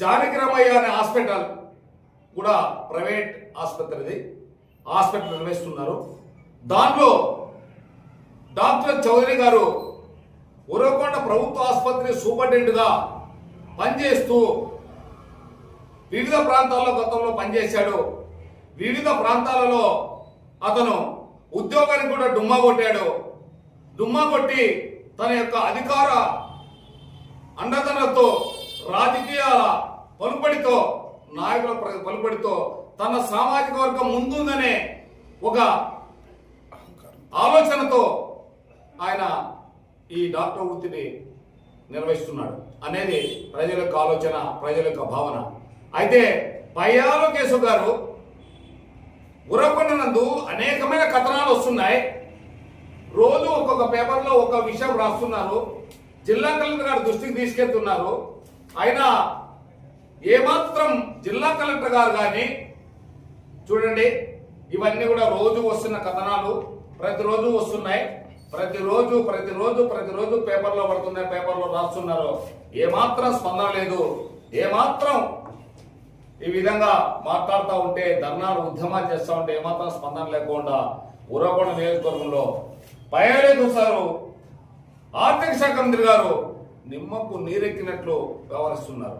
జానకిరామయ్య అనే హాస్పిటల్ కూడా private ఆసుపత్రిది. Hospital నిర్వహిస్తున్నారు. దానిలో డాక్టర్ చౌదరి గారు ఉరవకొండ ప్రభుత్వ ఆసుపత్రి సూపరింటెండెంట్గా పనిచేస్తూ వివిధ ప్రాంతాల్లో గతంలో పనిచేశాడు. వివిధ ప్రాంతాలలో అతను ఉద్యోగానికి కూడా డుమ్మా కొట్టాడు. డుమ్మా కొట్టి తన యొక్క అధికార అండదండలతో రాజకీయాల పలుబడితో నాయకుల ప్ర- తన సామాజిక వర్గం ముందుందనే ఒక ఆలోచనతో ఆయన ఈ డాక్టర్ వృత్తిని నిర్వహిస్తున్నాడు. అనేది ప్రజల యొక్క ఆలోచన ప్రజల యొక్క భావన. అయితే పయ్యాలో కేసు గారు ఉరకొండ నందు అనేకమైన కథనాలు వస్తున్నాయి. రోజు ఒక్కొక్క పేపర్లో ఒక విషయం రాస్తున్నారు. జిల్లా కలెక్టర్ గారు దృష్టికి తీసుకెళ్తున్నారు. అయినా ఏమాత్రం జిల్లా కలెక్టర్ గారు కానీ చూడండి ఇవన్నీ కూడా రోజు వస్తున్న కథనాలు. ప్రతిరోజు వస్తున్నాయి. ప్రతిరోజు ప్రతిరోజు ప్రతిరోజు పేపర్లో పడుతున్నాయి పేపర్లో రాస్తున్నారు. ఏమాత్రం స్పందన లేదు. ఏమాత్రం ఈ విధంగా మాట్లాడుతూ ఉంటే ధర్నాలు ఉద్యమాలు చేస్తూ ఉంటే ఏమాత్రం స్పందన లేకుండా ఉరవకొండ నియోజకవర్గంలో పైలేదు సారు ఆర్థిక శాఖ మంత్రి గారు నిమ్మకు నీరెక్కినట్లు వ్యవహరిస్తున్నారు.